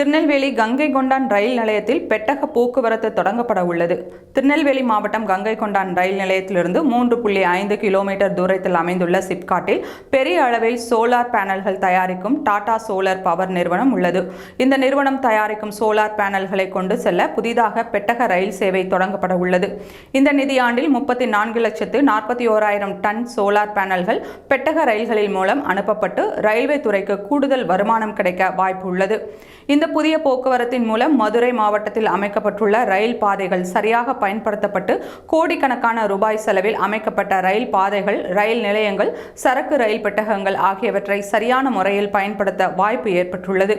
திருநெல்வேலி கங்கை கொண்டான் ரயில் நிலையத்தில் பெட்டக போக்குவரத்து தொடங்கப்பட உள்ளது. திருநெல்வேலி மாவட்டம் கங்கை கொண்டான் ரயில் நிலையத்திலிருந்து மூன்று புள்ளி ஐந்து கிலோமீட்டர் தூரத்தில் அமைந்துள்ள சிப்காட்டில் பெரிய அளவில் சோலார் பேனல்கள் தயாரிக்கும் டாடா சோலார் பவர் நிறுவனம் உள்ளது. இந்த நிறுவனம் தயாரிக்கும் சோலார் பேனல்களை கொண்டு செல்ல புதிதாக பெட்டக ரயில் சேவை தொடங்கப்பட உள்ளது. இந்த நிதியாண்டில் முப்பத்தி நான்கு லட்சத்து நாற்பத்தி ஓராயிரம் டன் சோலார் பேனல்கள் பெட்டக ரயில்களின் மூலம் அனுப்பப்பட்டு ரயில்வே துறைக்கு கூடுதல் வருமானம் கிடைக்க வாய்ப்பு உள்ளது. இந்த புதிய போக்குவரத்தின் மூலம் மதுரை மாவட்டத்தில் அமைக்கப்பட்டுள்ள ரயில் பாதைகள் சரியாக பயன்படுத்தப்பட்டு கோடிக்கணக்கான ரூபாய் செலவில் அமைக்கப்பட்ட ரயில் பாதைகள் ரயில் நிலையங்கள் சரக்கு ரயில் பெட்டகங்கள் ஆகியவற்றை சரியான முறையில் பயன்படுத்த வாய்ப்பு ஏற்பட்டுள்ளது.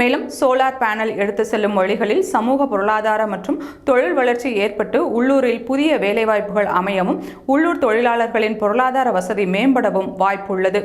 மேலும் சோலார் பேனல் எடுத்து செல்லும் வழிகளில் சமூக பொருளாதார மற்றும் தொழில் வளர்ச்சி ஏற்பட்டு உள்ளூரில் புதிய வேலைவாய்ப்புகள் அமையவும் உள்ளூர் தொழிலாளர்களின் பொருளாதார வசதி மேம்படவும் வாய்ப்புள்ளது.